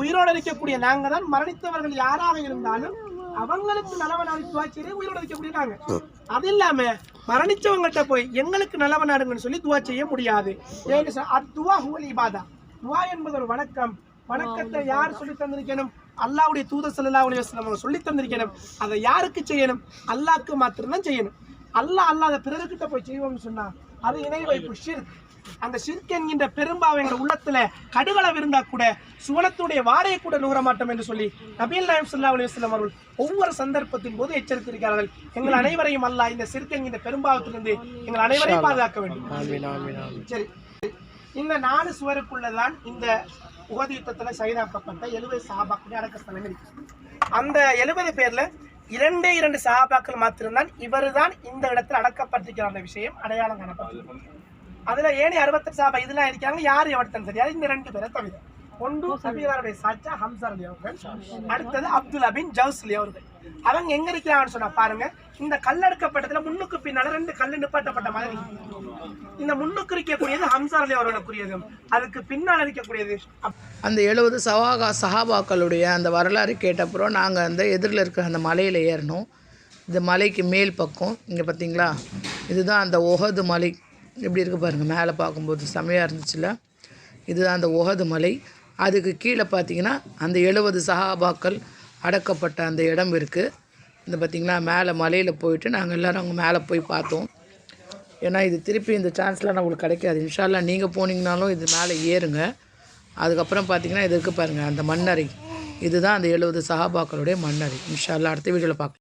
உயிரோடு இருக்கக்கூடிய நாங்க தான் மரணித்தவர்கள் யாராக இருந்தாலும் அவங்களுக்கு நலவ நாடு துவா செய்ய உயிரோடு இருக்கக்கூடிய நாங்க அது இல்லாம மரணிச்சவங்ககிட்ட போய் எங்களுக்கு நலவ நாடுங்கன்னு சொல்லி துவா செய்ய முடியாது. அத்துவா ஹுவல் இபாதா. துவா என்பது ஒரு வணக்கம். வணக்கத்தை யார் சொல்லி தந்திருக்கணும்? அல்லாஹ்வுடைய தூதர் ஸல்லல்லாஹு அலைஹி வஸல்லம் அவங்க சொல்லி தந்திருக்கணும். அதை யாருக்கு செய்யணும்? அல்லாஹ்க்கு மாத்திரம்தான் செய்யணும். அல்லாஹ் அல்லாத பிறர்கிட்ட போய் செய்வோம்னு சொன்னா அது இணை வைப்பு ஷிர்க் அந்த ஷிர்க் என்கின்ற பெரும்பாவை எங்கள் உள்ளத்துல கடுகளவு இருந்தா கூட சுவனத்துடைய வாடையை கூட நூற மாட்டோம் என்று சொல்லி நபிகள் நாயம் ஸல்லல்லாஹு அலைஹி வஸல்லம் அவர்கள் ஒவ்வொரு சந்தர்ப்பத்தின் போது எச்சரித்திருக்கிறார்கள். எங்கள் அனைவரையும் அல்லாஹ் இந்த ஷிர்க் என்கின்ற பெரும்பாவத்திலிருந்து எங்கள் அனைவரையும் பாதுகாக்க வேண்டும். சரி. இந்த நாலு சுவருக்குள்ளதான் இந்த உகதி யுத்தத்துல சைதாக்கப்பட்ட எழுபது சஹாபாக்களுடைய அடக்க ஸ்தலம் இருக்கு. அந்த எழுபது பேர்ல இரண்டே இரண்டு சகாபாக்கள் மாத்திருந்தான் இவரு தான் இந்த இடத்துல அடக்கப்பட்டிருக்கிற அந்த விஷயம் அடையாளம் காணப்பட்டிருக்கு. அதுல ஏனி அறுபத்தெட்டு சாபா இதெல்லாம் இருக்காங்க யார் எவர்த்தன் தெரியாது இந்த ரெண்டு பேரை தவிர. ஒன்று சபீராருடைய சாச்சா ஹம்சர் அலி அவர்கள். அடுத்தது அப்துல் அபின் ஜவுஸ்லி அவர்கள். அவங்க எங்க இருக்கிறாங்கன்னு சொன்னா பாருங்க இந்த கல் அடுக்கப்பட்டதுல முன்னுக்கு பின்னால ரெண்டு கல் நிப்பாட்டப்பட்ட மாதிரி. இந்த முன்னுக்கு இருக்கக்கூடியது ஹம்சர் அலி அவர்களுக்குரியது. அதுக்கு பின்னால் இருக்கக்கூடியது அப்- அந்த எழுபது சவாகா சஹாபாக்களுடைய அந்த வரலாறு கேட்டப்புறம் நாங்கள் அந்த எதிரில் இருக்கிற அந்த மலையில் ஏறினோம் இந்த மலைக்கு மேல் பக்கம் இங்கே பார்த்தீங்களா இதுதான் அந்த ஒஹது மலை. எப்படி இருக்கு பாருங்கள் மேலே பார்க்கும்போது செமையாக இருந்துச்சுல்ல? இதுதான் அந்த ஒஹது மலை. அதுக்கு கீழே பார்த்தீங்கன்னா அந்த எழுபது சஹாபாக்கள் அடக்கப்பட்ட அந்த இடம் இருக்குது இந்த பார்த்திங்கன்னா மேலே மலையில் போயிட்டு நாங்கள் எல்லோரும் அங்கே மேலே போய் பார்த்தோம். ஏன்னா இது திருப்பி இந்த சான்ஸ்லாம் நம்மளுக்கு கிடைக்காது. இன்ஷால்லாம் நீங்கள் போனீங்கனாலும் இது மேலே ஏறுங்க. அதுக்கப்புறம் பார்த்தீங்கன்னா இது இருக்குது பாருங்கள் அந்த மண்ணறை. இதுதான் அந்த எழுபது சஹாபாக்களுடைய மண்ணறை. இன்ஷால்லாம் அடுத்த வீடியோவில் பார்க்கலாம்.